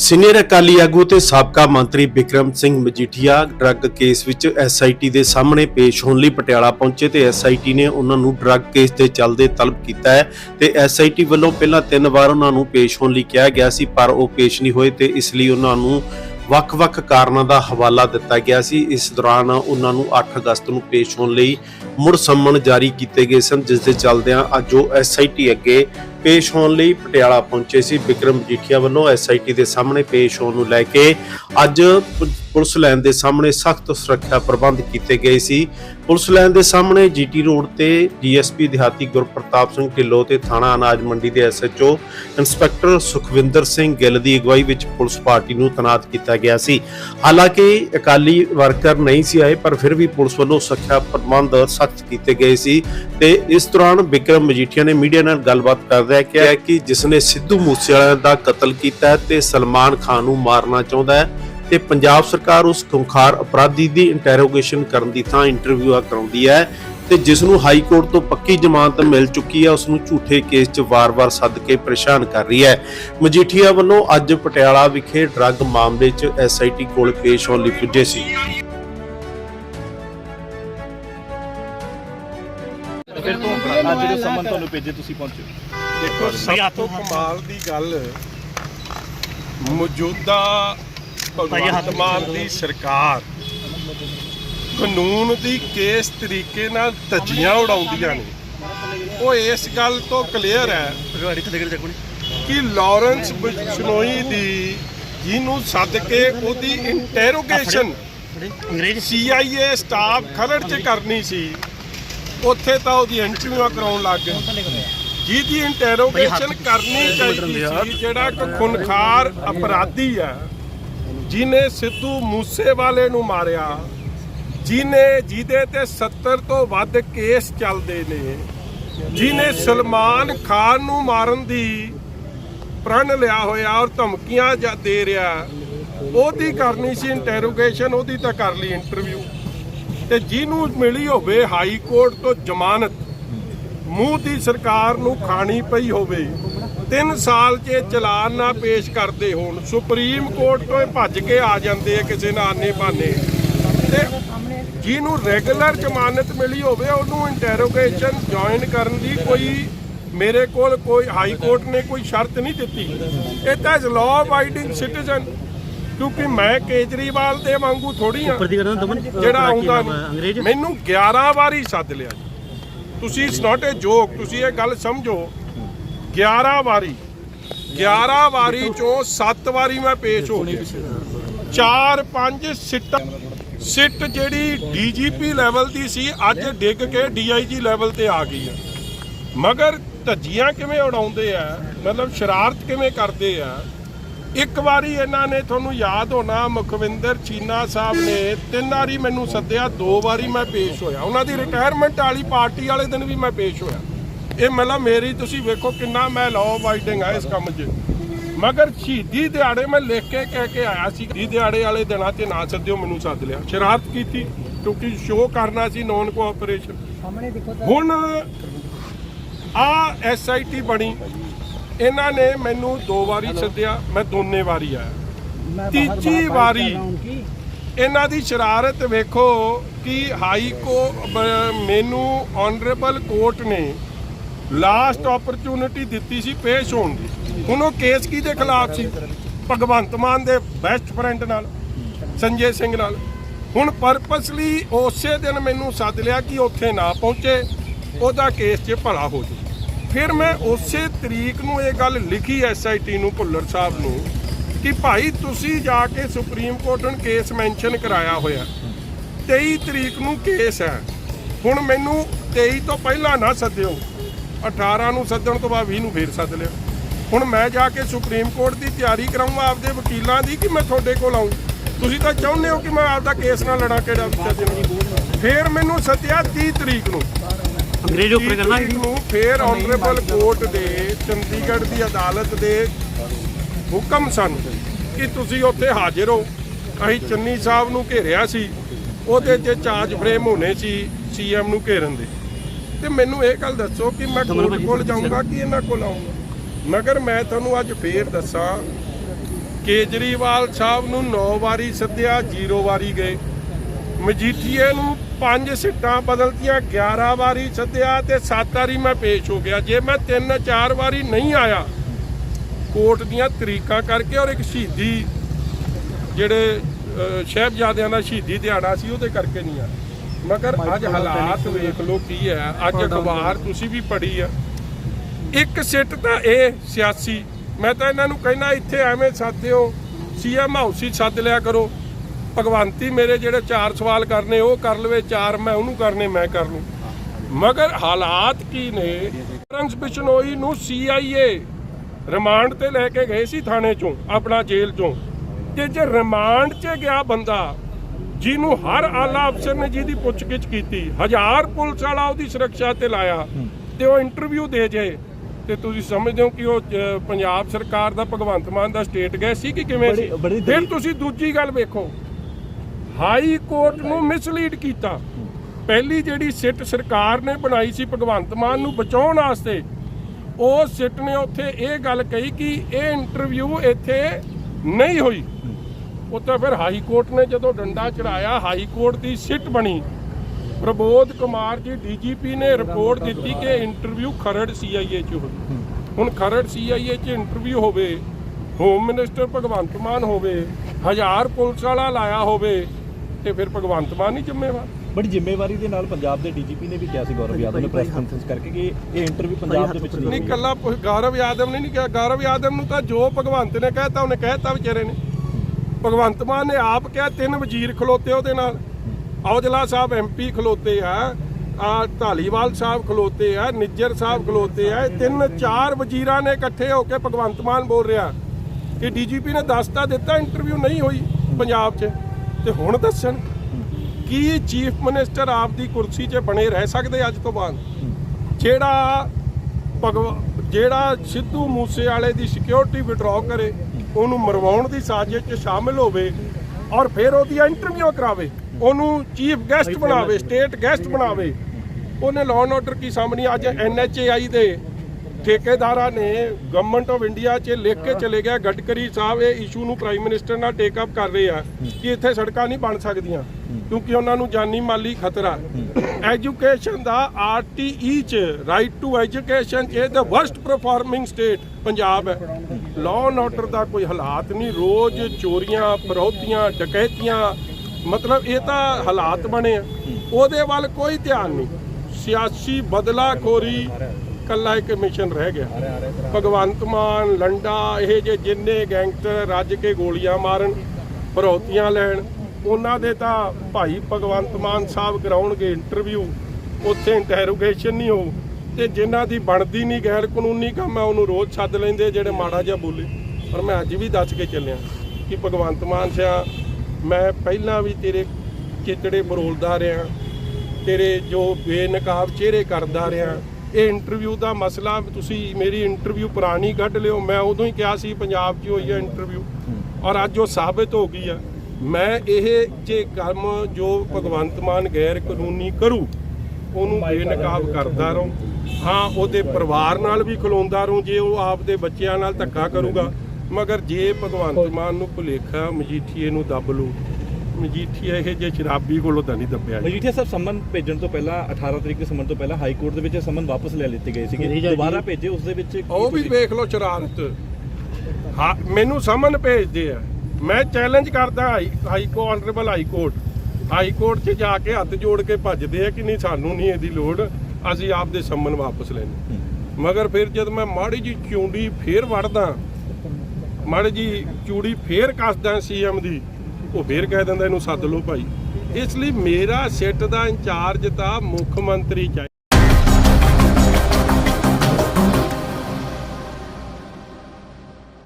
Senior Akali ਆਗੂ ਤੇ ਸਾਬਕਾ ਮੰਤਰੀ ਵਿਕਰਮ ਸਿੰਘ ਮਜੀਠੀਆ ਡਰੱਗ ਕੇਸ ਵਿੱਚ ਐਸਆਈਟੀ ਦੇ ਸਾਹਮਣੇ ਪੇਸ਼ ਹੋਣ ਲਈ ਪਟਿਆਲਾ ਪਹੁੰਚੇ ਤੇ ਐਸਆਈਟੀ ਨੇ ਉਹਨਾਂ ਨੂੰ ਡਰੱਗ ਕੇਸ ਦੇ ਚੱਲਦੇ ਤਲਬ ਕੀਤਾ ਹੈ ਤੇ ਐਸਆਈਟੀ ਵੱਲੋਂ ਪਹਿਲਾਂ ਤਿੰਨ ਵਾਰ ਉਹਨਾਂ ਨੂੰ ਪੇਸ਼ ਹੋਣ ਲਈ ਕਿਹਾ ਗਿਆ ਸੀ, ਪਰ ਉਹ ਪੇਸ਼ ਨਹੀਂ ਹੋਏ ਤੇ ਇਸ ਲਈ ਉਹਨਾਂ ਨੂੰ ਵੱਖ-ਵੱਖ ਕਾਰਨਾਂ ਦਾ ਹਵਾਲਾ ਦਿੱਤਾ ਗਿਆ ਸੀ। ਇਸ ਦੌਰਾਨ ਉਹਨਾਂ ਨੂੰ 8 ਅਗਸਤ ਨੂੰ ਪੇਸ਼ ਹੋਣ ਲਈ ਮੁੜ ਸੰਮਣ ਜਾਰੀ ਕੀਤੇ ਗਏ ਸਨ, ਜਿਸ ਦੇ ਚੱਲਦਿਆਂ ਅੱਜ ਉਹ ਐਸਆਈਟੀ ਅੱਗੇ ਪੇਸ਼ ਹੋਣ ਲਈ ਪਟਿਆਲਾ ਪਹੁੰਚੇ ਸੀ। ਵਿਕਰਮ ਜੀਠੀਆ ਵੱਲੋਂ ਐਸਆਈਟੀ ਦੇ ਸਾਹਮਣੇ ਪੇਸ਼ ਹੋਣ ਨੂੰ ਲੈ ਕੇ ਅੱਜ ਪੁਲਿਸ ਲਾਈਨ ਦੇ ਸਾਹਮਣੇ ਸਖਤ ਸੁਰੱਖਿਆ ਪ੍ਰਬੰਧ ਕੀਤੇ ਗਏ ਸੀ। ਪੁਲਿਸ ਲਾਈਨ ਦੇ ਸਾਹਮਣੇ ਜੀਟੀ ਰੋਡ ਤੇ ਡੀਐਸਪੀ ਦਿਹਾਤੀ ਗੁਰਪ੍ਰਤਾਪ ਸਿੰਘ ਢਿੱਲੋਂ ਤੇ ਥਾਣਾ ਅਨਾਜ ਮੰਡੀ ਦੇ ਐਸਐਚਓ ਇੰਸਪੈਕਟਰ ਸੁਖਵਿੰਦਰ ਸਿੰਘ ਗਿੱਲ ਦੀ ਅਗਵਾਈ ਵਿੱਚ ਪੁਲਿਸ ਪਾਰਟੀ ਨੂੰ ਤੈਨਾਤ ਕੀਤਾ ਗਿਆ ਸੀ। ਹਾਲਾਂਕਿ ਅਕਾਲੀ ਵਰਕਰ ਨਹੀਂ ਸੀ ਆਏ, ਪਰ ਫਿਰ ਵੀ ਪੁਲਿਸ ਵੱਲੋਂ ਸੁਰੱਖਿਆ ਪ੍ਰਬੰਧ ਸਖਤ ਕੀਤੇ ਗਏ ਸੀ ਤੇ ਇਸ ਦੌਰਾਨ ਵਿਕਰਮ ਮਜੀਠੀਆ ਨੇ ਮੀਡੀਆ ਨਾਲ ਗੱਲਬਾਤ ਕਰਦਿਆਂ ਕਿਹਾ ਕਿ ਜਿਸ ਨੇ ਸਿੱਧੂ ਮੂਸੇਵਾਲੇ ਦਾ ਕਤਲ ਕੀਤਾ ਤੇ ਸਲਮਾਨ ਖਾਨ ਨੂੰ ਮਾਰਨਾ ਚਾਹੁੰਦਾ ਹੈ ਤੇ ਪੰਜਾਬ ਸਰਕਾਰ ਉਸ ਖੁੰਖਾਰ ਅਪਰਾਧੀ ਦੀ ਇੰਟਰੋਗੇਸ਼ਨ ਕਰਨ ਦੀ ਥਾਂ ਇੰਟਰਵਿਊਆ ਕਰਾਉਂਦੀ ਹੈ ਤੇ ਜਿਸ ਨੂੰ ਹਾਈ ਕੋਰਟ ਤੋਂ ਪੱਕੀ ਜ਼ਮਾਨਤ ਮਿਲ ਚੁੱਕੀ ਹੈ ਉਸ ਨੂੰ ਝੂਠੇ ਕੇਸ 'ਚ ਵਾਰ-ਵਾਰ ਸੱਦ ਕੇ ਪਰੇਸ਼ਾਨ ਕਰ ਰਹੀ ਹੈ। ਮਜੀਠੀਆ ਵੱਲੋਂ ਅੱਜ ਪਟਿਆਲਾ ਵਿਖੇ ਡਰੱਗ ਮਾਮਲੇ 'ਚ ਐਸਆਈਟੀ ਕੋਲ ਪੇਸ਼ ਹੋਣ ਲਈ ਪੁੱਜੇ ਸੀ। ਅੱਜ ਜੋ ਸਮਨ ਤੁਹਾਨੂੰ ਭੇਜੇ ਤੁਸੀਂ ਪਹੁੰਚੇ। ਦੇਖੋ ਸਭ ਤੋਂ ਕਮਾਲ ਦੀ ਗੱਲ ਮੌਜੂਦਾ ਭਗਵੰਤ ਮਾਨ ਦੀ ਸਰਕਾਰ ਕਾਨੂੰਨ ਦੀ ਕਿਸ ਤਰੀਕੇ ਨਾਲ ਧੱਜੀਆਂ ਉਡਾਉਂਦੀਆਂ ਨੇ। ਉਹ ਇਸ ਗੱਲ ਤੋਂ ਕਲੀਅਰ ਹੈ ਕਿ ਲਾਰੈਂਸ ਬਿਸ਼ਨੋਈ ਦੀ ਜਿਹਨੂੰ ਸੱਦ ਕੇ ਉਹਦੀ ਇੰਟਰੋਗੇਸ਼ਨ ਅੰਗਰੇਜ਼। CIA ਸਟਾਫ ਖਰੜ 'ਚ ਕਰਨੀ ਸੀ ਉੱਥੇ ਤਾਂ ਉਹਦੀ ਇੰਟਰਵਿਊ ਕਰਾਉਣ ਲੱਗ ਗਏ। ਜਿਹਦੀ ਇੰਟਰੋਗੇਸ਼ਨ ਕਰਨੀ ਚਾਹੀਦੀ ਸੀ ਜਿਹੜਾ ਇੱਕ ਖੁਨਖਾਰ ਅਪਰਾਧੀ ਆ ਜਿਨੇ ਸਿੱਧੂ ਮੂਸੇਵਾਲੇ ਨੂੰ ਮਾਰਿਆ ਜਿਨੇ ਜਿਹਦੇ ਤੇ 70 ਤੋਂ ਵੱਧ ਕੇਸ ਚੱਲਦੇ ਨੇ ਜਿਨੇ ਸਲਮਾਨ ਖਾਨ ਨੂੰ ਮਾਰਨ ਦੀ ਪ੍ਰਣ ਲਿਆ ਹੋਇਆ ਔਰ ਧਮਕੀਆਂ ਦੇ ਰਿਹਾ ਉਹਦੀ ਕਰਨੀ ਸੀ ਇੰਟਰੋਗੇਸ਼ਨ ਉਹਦੀ ਤਾਂ ਕਰ ਲਈ ਇੰਟਰਵਿਊ ਤੇ ਜਿਹਨੂੰ ਮਿਲੀ ਹੋਵੇ ਹਾਈ ਕੋਰਟ ਤੋਂ ਜ਼ਮਾਨਤ, ਮੂੰਹ ਦੀ ਸਰਕਾਰ ਨੂੰ ਖਾਣੀ ਪਈ ਹੋਵੇ 3 ਸਾਲ 'ਚ ਇਹ ਚਲਾਨ ਨਾ ਪੇਸ਼ ਕਰਦੇ ਹੋਣ, ਸੁਪਰੀਮ ਕੋਰਟ ਤੋਂ ਇਹ ਭੱਜ ਕੇ ਆ ਜਾਂਦੇ ਆ ਕਿਸੇ ਨਾਲ ਆਨੇ ਬਾਨੇ। ਤੇ ਜਿਹਨੂੰ ਰੈਗੂਲਰ ਜ਼ਮਾਨਤ ਮਿਲੀ ਹੋਵੇ, ਉਹਨੂੰ ਇੰਟਰੋਗੇਸ਼ਨ ਜੁਆਇਨ ਕਰਨ ਦੀ ਕੋਈ ਮੇਰੇ ਕੋਲ ਕੋਈ ਹਾਈ ਕੋਰਟ ਨੇ ਕੋਈ ਸ਼ਰਤ ਨਹੀਂ ਦਿੱਤੀ। ਇਹ ਤਾਂ ਲਾਅ ਅਬਾਈਡਿੰਗ ਸਿਟੀਜ਼ਨ ਕਿਉਂਕਿ ਮੈਂ ਕੇਜਰੀਵਾਲ ਦੇ ਵਾਂਗੂ ਥੋੜੀ ਆ ਜਿਹੜਾ ਆਉਂਦਾ ਅੰਗਰੇਜ਼। ਮੈਨੂੰ 11 ਵਾਰੀ ਸੱਦ ਲਿਆ ਤੁਸੀਂ ਇਟਸ ਨਾਟ ਅ ਜੋਕ ਤੁਸੀਂ ਇਹ ਗੱਲ ਸਮਝੋ। 11 ਵਾਰੀ 11 ਵਾਰੀ ਚੋਂ 7 ਵਾਰੀ ਮੈਂ ਪੇਸ਼ ਹੋ ਗਿਆ। 4 5 ਸਿੱਟ ਸਿੱਟ ਜਿਹੜੀ ਡੀਜੀਪੀ ਲੈਵਲ ਦੀ ਸੀ ਅੱਜ ਡਿੱਗ ਕੇ ਡੀਆਈਜੀ ਲੈਵਲ ਤੇ ਆ ਗਈ ਆ। ਮਗਰ ਧੱਜੀਆਂ ਕਿਵੇਂ ਉਡਾਉਂਦੇ ਆ? ਮਤਲਬ ਸ਼ਰਾਰਤ ਕਿਵੇਂ ਕਰਦੇ ਆ? ਇੱਕ ਵਾਰੀ ਇਹਨਾਂ ਨੇ ਤੁਹਾਨੂੰ ਯਾਦ ਹੋਣਾ ਮੁਖਵਿੰਦਰ ਚੀਨਾ ਸਾਹਿਬ ਨੇ ਤਿੰਨ ਵਾਰੀ ਮੈਨੂੰ ਸੱਦਿਆ ਦੋ ਵਾਰੀ ਮੈਂ ਪੇਸ਼ ਹੋਇਆ। ਉਹਨਾਂ ਦੀ ਰਿਟਾਇਰਮੈਂਟ ਵਾਲੀ ਪਾਰਟੀ ਵਾਲੇ ਦਿਨ ਵੀ ਮੈਂ ਪੇਸ਼ ਹੋਇਆ। ਇਹ ਮਤਲਬ ਮੇਰੀ ਤੁਸੀਂ ਵੇਖੋ ਕਿੰਨਾ ਮੈਂ ਲਾਅ ਅਬਾਈਡਿੰਗ ਆ ਇਸ ਕੰਮ 'ਚ। ਮਗਰ ਸ਼ਹੀਦੀ ਦਿਹਾੜੇ ਮੈਂ ਲਿਖ ਕੇ ਕਹਿ ਕੇ ਆਇਆ ਸੀ ਸ਼ਹੀਦੀ ਦਿਹਾੜੇ ਵਾਲੇ ਦਿਨਾਂ ਤੇ ਨਾ ਸੱਦਿਓ ਮੈਨੂੰ ਸੱਦ ਲਿਆ। ਸ਼ਰਾਰਤ ਕੀਤੀ ਕਿਉਂਕਿ ਸ਼ੋਅ ਕਰਨਾ ਸੀ ਨੌਨ ਕੋਆਪਰੇਸ਼ਨ ਹੁਣ ਆ ਐਸਆਈਟੀ ਬਣੀ। ਇਹਨਾਂ ਨੇ ਮੈਨੂੰ ਦੋ ਵਾਰੀ ਸੱਦਿਆ ਮੈਂ ਦੋਨੇ ਵਾਰੀ ਆਇਆ। ਤੀਜੀ ਵਾਰੀ ਇਹਨਾਂ ਦੀ ਸ਼ਰਾਰਤ ਵੇਖੋ ਕਿ ਹਾਈ ਕੋ ਮੈਨੂੰ ਆਨਰੇਬਲ ਕੋਰਟ ਨੇ ਲਾਸਟ ਓਪਰਚੁਨਿਟੀ ਦਿੱਤੀ ਸੀ ਪੇਸ਼ ਹੋਣ ਦੀ। ਹੁਣ ਉਹ ਕੇਸ ਕਿਹਦੇ ਖਿਲਾਫ ਸੀ? ਭਗਵੰਤ ਮਾਨ ਦੇ ਬੈਸਟ ਫਰੈਂਡ ਨਾਲ ਸੰਜੇ ਸਿੰਘ ਨਾਲ। ਹੁਣ ਪਰਪਸਲੀ ਉਸੇ ਦਿਨ ਮੈਨੂੰ ਸੱਦ ਲਿਆ ਕਿ ਉੱਥੇ ਨਾ ਪਹੁੰਚੇ ਉਹਦਾ ਕੇਸ 'ਚ ਭਲਾ ਹੋ ਜਾਵੇ ਫਿਰ ਮੈਂ ਉਸੇ ਤਰੀਕ ਨੂੰ ਇਹ ਗੱਲ ਲਿਖੀ ਐਸਆਈਟੀ ਨੂੰ, ਭੁੱਲਰ ਸਾਹਿਬ ਨੂੰ, ਕਿ ਭਾਈ ਤੁਸੀਂ ਜਾ ਕੇ ਸੁਪਰੀਮ ਕੋਰਟ ਨੂੰ ਕੇਸ ਮੈਂਸ਼ਨ ਕਰਾਇਆ ਹੋਇਆ। 23 ਤਰੀਕ ਨੂੰ ਕੇਸ ਹੈ। ਹੁਣ ਮੈਨੂੰ 23 ਤੋਂ ਪਹਿਲਾਂ ਨਾ ਸੱਦਿਓ। 18 ਨੂੰ ਸੱਦਣ ਤੋਂ ਬਾਅਦ 20 ਨੂੰ ਫੇਰ ਸੱਦ ਲਿਓ। ਹੁਣ ਮੈਂ ਜਾ ਕੇ ਸੁਪਰੀਮ ਕੋਰਟ ਦੀ ਤਿਆਰੀ ਕਰਾਉਂਗਾ ਆਪਦੇ ਵਕੀਲਾਂ ਦੀ ਕਿ ਮੈਂ ਤੁਹਾਡੇ ਕੋਲ ਆਉਂ ਤੁਸੀਂ ਤਾਂ ਚਾਹੁੰਦੇ ਹੋ ਕਿ ਮੈਂ ਆਪਦਾ ਕੇਸ ਨਾ ਲੜਾਂ ਕਿਹੜਾ ਜੱਜ ਨੂੰ ਫੇਰ ਮੈਨੂੰ ਸੱਦਿਆ 30 ਤਰੀਕ ਨੂੰ। ਅੰਗਰੇਜ਼ ਉੱਪਰ ਕਰਨਾ ਨੂੰ ਫੇਰ ਆਨਰੇਬਲ ਕੋਰਟ ਦੇ ਚੰਡੀਗੜ੍ਹ ਦੀ ਅਦਾਲਤ ਦੇ ਹੁਕਮ ਸਨ ਕਿ ਤੁਸੀਂ ਉੱਥੇ ਹਾਜ਼ਰ ਹੋ। ਅਸੀਂ ਚੰਨੀ ਸਾਹਿਬ ਨੂੰ ਘੇਰਿਆ ਸੀ। ਉਹਦੇ 'ਚ ਚਾਰਜ ਫਰੇਮ ਹੋਣੇ ਸੀ ਸੀਐਮ ਨੂੰ ਘੇਰਨ ਦੇ। ਤੇ ਮੈਨੂੰ ਇਹ ਗੱਲ ਦੱਸੋ ਕਿ ਮੈਂ ਕੋਰਟ ਕੋਲ ਜਾਊਂਗਾ ਕਿ ਇਹਨਾਂ ਕੋਲ ਆਊਂਗਾ? ਮਗਰ ਮੈਂ ਤੁਹਾਨੂੰ ਅੱਜ ਫੇਰ ਦੱਸਾਂ ਕੇਜਰੀਵਾਲ ਸਾਹਿਬ ਨੂੰ 9 ਵਾਰੀ ਸੱਦਿਆ 0 ਵਾਰੀ ਗਏ। ਮਜੀਠੀਏ ਨੂੰ 5 ਸੀਟਾਂ ਬਦਲਤੀਆਂ 11 ਵਾਰੀ ਸੱਦਿਆ ਤੇ 7 ਵਾਰੀ ਮੈਂ ਪੇਸ਼ ਹੋ ਗਿਆ। ਜੇ ਮੈਂ 3-4 ਵਾਰੀ ਨਹੀਂ ਆਇਆ ਕੋਰਟ ਦੀਆਂ ਤਰੀਕਾਂ ਕਰਕੇ ਔਰ ਇੱਕ ਸ਼ਹੀਦੀ ਜਿਹੜੇ ਸਾਹਿਬਜ਼ਾਦਿਆਂ ਦਾ ਸ਼ਹੀਦੀ ਦਿਹਾੜਾ ਸੀ ਉਹਦੇ ਕਰਕੇ ਨਹੀਂ ਆ ਮਗਰ ਅੱਜ ਹਾਲਾਤ ਵੇਖ ਲਓ ਕੀ ਹੈ। ਅੱਜ ਅਖਬਾਰ ਤੁਸੀਂ ਵੀ ਪੜ੍ਹੀ ਆ। ਇੱਕ ਸਿੱਟ ਤਾਂ ਇਹ ਸਿਆਸੀ। ਮੈਂ ਤਾਂ ਇਹਨਾਂ ਨੂੰ ਕਹਿਣਾ ਇੱਥੇ ਐਵੇਂ ਸਾਦੇ ਹੋ ਸੀਐਮ ਹਾਊਸ ਹੀ ਸੱਦ ਲਿਆ ਕਰੋ। ਭਗਵੰਤੀ ਮੇਰੇ ਜਿਹੜੇ ਚਾਰ ਸਵਾਲ ਕਰਨੇ ਉਹ ਕਰ ਲਵੇ ਚਾਰ ਮੈਂ ਉਹਨੂੰ ਕਰਨੇ ਮੈਂ ਕਰ ਲੂੰ। ਮਗਰ ਹਾਲਾਤ ਕੀ ਨੇ? ਫਰੰਸ ਬਿਸ਼ਨੋਈ ਨੂੰ ਸੀਆਈਏ ਰਿਮਾਂਡ ਤੇ ਲੈ ਕੇ ਗਏ ਸੀ ਥਾਣੇ ਚੋਂ ਆਪਣਾ ਜੇਲ੍ਹ ਚੋਂ। ਤੇ ਜੇ ਰਿਮਾਂਡ 'ਚ ਗਿਆ ਬੰਦਾ ਜਿਹਨੂੰ ਹਰ ਆਲਾ ਅਫਸਰ ਨੇ ਜਿਹਦੀ ਪੁੱਛਗਿੱਛ ਕੀਤੀ ਹਜ਼ਾਰ ਪੁਲਿਸ ਵਾਲਾ ਉਹਦੀ ਸੁਰੱਖਿਆ ਤੇ ਲਾਇਆ ਤੇ ਉਹ ਇੰਟਰਵਿਊ ਦੇ ਜੇ ਤੇ ਤੁਸੀਂ ਸਮਝਦੇ ਹੋ ਕਿ ਉਹ ਪੰਜਾਬ ਸਰਕਾਰ ਦਾ ਭਗਵੰਤ ਮਾਨ ਦਾ ਸਟੇਟ ਗਏ ਸੀ ਕਿ ਕਿਵੇਂ ਸੀ? ਫਿਰ ਤੁਸੀਂ ਦੂਜੀ ਗੱਲ ਵੇਖੋ। ਹਾਈ ਕੋਰਟ ਨੂੰ ਮਿਸਲੀਡ ਕੀਤਾ। ਪਹਿਲੀ ਜਿਹੜੀ ਸਿੱਟ ਸਰਕਾਰ ਨੇ ਬਣਾਈ ਸੀ ਭਗਵੰਤ ਮਾਨ ਨੂੰ ਬਚਾਉਣ ਵਾਸਤੇ, ਉਹ ਸਿੱਟ ਨੇ ਉੱਥੇ ਇਹ ਗੱਲ ਕਹੀ ਕਿ ਇਹ ਇੰਟਰਵਿਊ ਇੱਥੇ ਨਹੀਂ ਹੋਈ। ਉੱਥੇ ਫਿਰ ਹਾਈ ਕੋਰਟ ਨੇ ਜਦੋਂ ਡੰਡਾ ਚੜਾਇਆ, ਹਾਈ ਕੋਰਟ ਦੀ ਸਿੱਟ ਬਣੀ। ਪ੍ਰਬੋਧ ਕੁਮਾਰ ਜੀ, ਡੀਜੀਪੀ ਨੇ ਰਿਪੋਰਟ ਦਿੱਤੀ ਕਿ ਇੰਟਰਵਿਊ ਖਰੜ ਸੀਆਈਏ ਚ ਹੋਈ। ਹੁਣ ਖਰੜ ਸੀਆਈਏ ਚ ਇੰਟਰਵਿਊ ਹੋਵੇ ਹੋਮ ਮਿਨਿਸਟਰ ਭਗਵੰਤ ਮਾਨ ਹੋਵੇ, ਹਜ਼ਾਰ ਪੁਲਿਸ ਵਾਲਾ ਲਾਇਆ ਹੋਵੇ ਤੇ ਫਿਰ ਭਗਵੰਤ ਮਾਨ ਹੀ ਜ਼ਿੰਮੇਵਾਰ। ਬੜੀ ਜ਼ਿੰਮੇਵਾਰੀ ਦੇ ਨਾਲ ਪੰਜਾਬ ਦੇ ਡੀਜੀਪੀ ਨੇ ਵੀ ਕਿਹਾ ਸੀ ਗੌਰਵ ਯਾਦਵ ਨੇ ਪ੍ਰੈਸ ਕਾਨਫਰੰਸ ਕਰਕੇ ਕਿ ਇਹ ਇੰਟਰਵਿਊ ਪੰਜਾਬ ਦੇ ਵਿੱਚ ਨਹੀਂ। ਕੱਲਾ ਪ- ਗੌਰਵ ਯਾਦਵ ਨੇ ਨਹੀਂ ਕਿਹਾ। ਗੌਰਵ ਯਾਦਵ ਨੂੰ ਤਾਂ ਜੋ ਭਗਵੰਤ ਨੇ ਕਹਿਤਾ ਉਹਨੇ ਕਹਿਤਾ ਵਿਚਾਰੇ ਨੇ। ਭਗਵੰਤ ਮਾਨ ਨੇ ਆਪ ਕਿਹਾ ਤਿੰਨ ਵਜ਼ੀਰ ਖਲੋਤੇ ਉਹਦੇ ਨਾਲ। ਔਜਲਾ ਸਾਹਿਬ ਐਮਪੀ ਖਲੋਤੇ ਆ ਆ ਢਾਲੀਵਾਲ ਸਾਹਿਬ ਖਲੋਤੇ ਆ ਨਿੱਜਰ ਸਾਹਿਬ ਖਲੋਤੇ ਆ। ਇਹ ਤਿੰਨ ਚਾਰ ਵਜ਼ੀਰਾਂ ਨੇ ਇਕੱਠੇ ਹੋ ਕੇ ਭਗਵੰਤ ਮਾਨ ਬੋਲ ਰਿਹਾ ਕਿ ਡੀਜੀਪੀ ਨੇ ਦੱਸਤਾ ਦਿੱਤਾ ਇੰਟਰਵਿਊ ਨਹੀਂ ਹੋਈ ਪੰਜਾਬ 'ਚ। ਤੇ ਹੁਣ ਦੱਸਣ ਕੀ ਚੀਫ ਮਿਨਿਸਟਰ ਆਪ ਦੀ ਕੁਰਸੀ 'ਚ ਬਣੇ ਰਹਿ ਸਕਦੇ ਅੱਜ ਤੋਂ ਬਾਅਦ? ਜਿਹੜਾ ਭਗਵ, ਜਿਹੜਾ ਸਿੱਧੂ ਮੂਸੇ ਵਾਲੇ ਦੀ ਸਿਕਿਉਰਿਟੀ ਵਿਡਰਾਅ ਕਰੇ, ਉਹਨੂੰ ਮਰਵਾਉਣ ਦੀ ਸਾਜ਼ਿਸ਼ 'ਚ ਸ਼ਾਮਿਲ ਹੋਵੇ ਔਰ ਫਿਰ ਉਹਦੀ ਇੰਟਰਵਿਊ ਕਰਾਵੇ, ਉਹਨੂੰ ਚੀਫ ਗੈਸਟ ਬਣਾਵੇ ਸਟੇਟ ਗੈਸਟ ਬਣਾਵੇ, ਉਹਨੇ ਲਾਅ ਐਂਡ ਆਰਡਰ ਕੀ ਸਾਹਮਣੇ ਅੱਜ ਐਨਐਚਏਆਈ ਦੇ ਠੇਕੇਦਾਰਾਂ ਨੇ ਗਵਰਨਮੈਂਟ ਆਫ ਇੰਡੀਆ 'ਚ ਲਿਖ ਕੇ ਚਲੇ ਗਿਆ ਗਡਕਰੀ ਸਾਹਿਬ ਇਹ ਇਸ਼ੂ ਨੂੰ ਪ੍ਰਾਈਮ ਮਿਨਿਸਟਰ ਨਾਲ ਟੇਕ ਅਪ ਕਰ ਰਹੇ ਆ ਕਿ ਇੱਥੇ ਸੜਕਾਂ ਨਹੀਂ ਬਣ ਸਕਦੀਆਂ ਕਿਉਂਕਿ ਉਹਨਾਂ ਨੂੰ ਜਾਨੀ ਮਾਲੀ ਖਤਰਾ। ਐਜੂਕੇਸ਼ਨ ਦਾ ਆਰਟੀਈ 'ਚ ਰਾਈਟ ਟੂ ਐਜੂਕੇਸ਼ਨ 'ਚ the worst performing state Punjab ਹੈ। ਲਾਅ ਐਂਡ ਆਰਡਰ ਦਾ ਕੋਈ ਹਾਲਾਤ ਨਹੀਂ ਰੋਜ਼ ਚੋਰੀਆਂ ਫਰੌਤੀਆਂ ਡਕੈਤੀਆਂ ਮਤਲਬ ਇਹ ਤਾਂ ਹਾਲਾਤ ਬਣੇ ਆ। ਉਹਦੇ ਵੱਲ ਕੋਈ ਧਿਆਨ ਨਹੀਂ। ਸਿਆਸੀ ਬਦਲਾਖੋਰੀ ਕੱਲਾ ਇੱਕ ਮਿਸ਼ਨ ਰਹਿ ਗਿਆ। ਭਗਵੰਤ ਮਾਨ ਲੰਡਾ ਇਹ ਜੇ ਜਿੰਨੇ ਗੈਂਗਸਟਰ ਰੱਜ ਕੇ ਗੋਲੀਆਂ ਮਾਰਨ ਫਰੌਤੀਆਂ ਲੈਣ ਉਹਨਾਂ ਦੇ ਤਾਂ ਭਾਈ ਭਗਵੰਤ ਮਾਨ ਸਾਹਿਬ ਕਰਾਉਣਗੇ ਇੰਟਰਵਿਊ ਉੱਥੇ ਇੰਟਰੋਗੇਸ਼ਨ ਨਹੀਂ ਹੋਊ ਤੇ ਜਿਨ੍ਹਾਂ ਦੀ ਬਣਦੀ ਨਹੀਂ ਗੈਰ ਕਾਨੂੰਨੀ ਕੰਮ ਹੈ ਉਹਨੂੰ ਰੋਜ਼ ਛੱਡ ਲੈਂਦੇ ਜਿਹੜੇ ਮਾੜਾ ਜਿਹਾ ਬੋਲੇ। ਪਰ ਮੈਂ ਅੱਜ ਵੀ ਦੱਸ ਕੇ ਚੱਲਿਆ ਕਿ ਭਗਵੰਤ ਮਾਨ ਸਿਆ ਮੈਂ ਪਹਿਲਾਂ ਵੀ ਤੇਰੇ ਚਿੱਤੜੇ ਬਰੋਲਦਾ ਰਿਹਾ ਤੇਰੇ ਜੋ ਬੇਨਕਾਬ ਚਿਹਰੇ ਕਰਦਾ ਰਿਹਾ ਇਹ ਇੰਟਰਵਿਊ ਦਾ ਮਸਲਾ ਤੁਸੀਂ ਮੇਰੀ ਇੰਟਰਵਿਊ ਪੁਰਾਣੀ ਕੱਢ ਲਿਓ। ਮੈਂ ਉਦੋਂ ਹੀ ਕਿਹਾ ਸੀ ਪੰਜਾਬ 'ਚ ਹੋਈ ਹੈ ਇੰਟਰਵਿਊ ਔਰ ਅੱਜ ਉਹ ਸਾਬਤ ਹੋ ਗਈ ਆ ਮੈਂ ਇਹ ਜੇ ਕੰਮ ਜੋ ਭਗਵੰਤ ਮਾਨ ਗੈਰ ਕਾਨੂੰਨੀ ਕਰੂ ਉਹਨੂੰ ਬੇਨਕਾਬ ਕਰਦਾ ਰਹੂੰ। ਹਾਂ ਉਹਦੇ ਪਰਿਵਾਰ ਨਾਲ ਵੀ ਖਲੋਂਦਾ ਰਹੂੰ ਜੇ ਉਹ ਆਪਦੇ ਬੱਚਿਆਂ ਨਾਲ ਧੱਕਾ ਕਰੂਗਾ। ਮਗਰ ਜੇ ਭਗਵੰਤ ਮਾਨ ਨੂੰ ਭੁਲੇਖਾ ਮਜੀਠੀਏ ਨੂੰ ਦੱਬ ਲੂ ਮਜੀਠੀਆ ਇਹ ਜੇ ਸ਼ਰਾਬੀ ਕੋਲੋਂ ਤਾਂ ਨਹੀਂ ਦੱਬਿਆ ਮਜੀਠੀਆ ਸਾਹਿਬ ਸੰਮਨ ਭੇਜਣ ਤੋਂ ਪਹਿਲਾਂ 18 ਤਰੀਕ ਦੇ ਸੰਮਨ ਤੋਂ ਪਹਿਲਾਂ ਹਾਈ ਕੋਰਟ ਦੇ ਵਿੱਚ ਇਹ ਸੰਮਨ ਵਾਪਸ ਲੈ ਲਿੱਤੇ ਗਏ ਸੀਗੇ। ਦੁਬਾਰਾ ਭੇਜੇ ਉਸ ਦੇ ਵਿੱਚ ਕੀ ਉਹ ਵੀ ਵੇਖ ਲਓ ਸ਼ਰਾਰਤ। ਹਾਂ ਮੈਨੂੰ ਸਮਨ ਭੇਜਦੇ ਆ। ਮੈਂ ਚੈਲੰਜ ਕਰਦਾ ਹਾਈ ਹਾਈ ਕੋ honourable high court. High court 'ਚ ਜਾ ਕੇ ਹੱਥ ਜੋੜ ਕੇ ਭੱਜਦੇ ਆ ਕਿ ਨਹੀਂ ਸਾਨੂੰ ਨਹੀਂ ਇਹਦੀ ਲੋੜ। ਅਸੀਂ ਆਪਦੇ ਸੰਮਨ ਵਾਪਸ ਲੈਣੇ ਮਗਰ ਫਿਰ ਜਦ ਮੈਂ ਮਾੜੀ ਜੀ ਚੂੰਡੀ ਫੇਰ ਵੜਦਾ ਮਾੜੀ ਜੀ ਚੂੜੀ ਫੇਰ ਕੱਸਦਾ ਸੀਐਮ ਦੀ ਉਹ ਫੇਰ ਕਹਿ ਦਿੰਦਾ ਇਹਨੂੰ ਸੱਦ ਲਓ ਭਾਈ। ਇਸ ਲਈ ਮੇਰਾ ਸਿੱਟ ਦਾ ਇੰਚਾਰਜ ਤਾਂ ਮੁੱਖ ਮੰਤਰੀ ਚਾਹੀਦਾ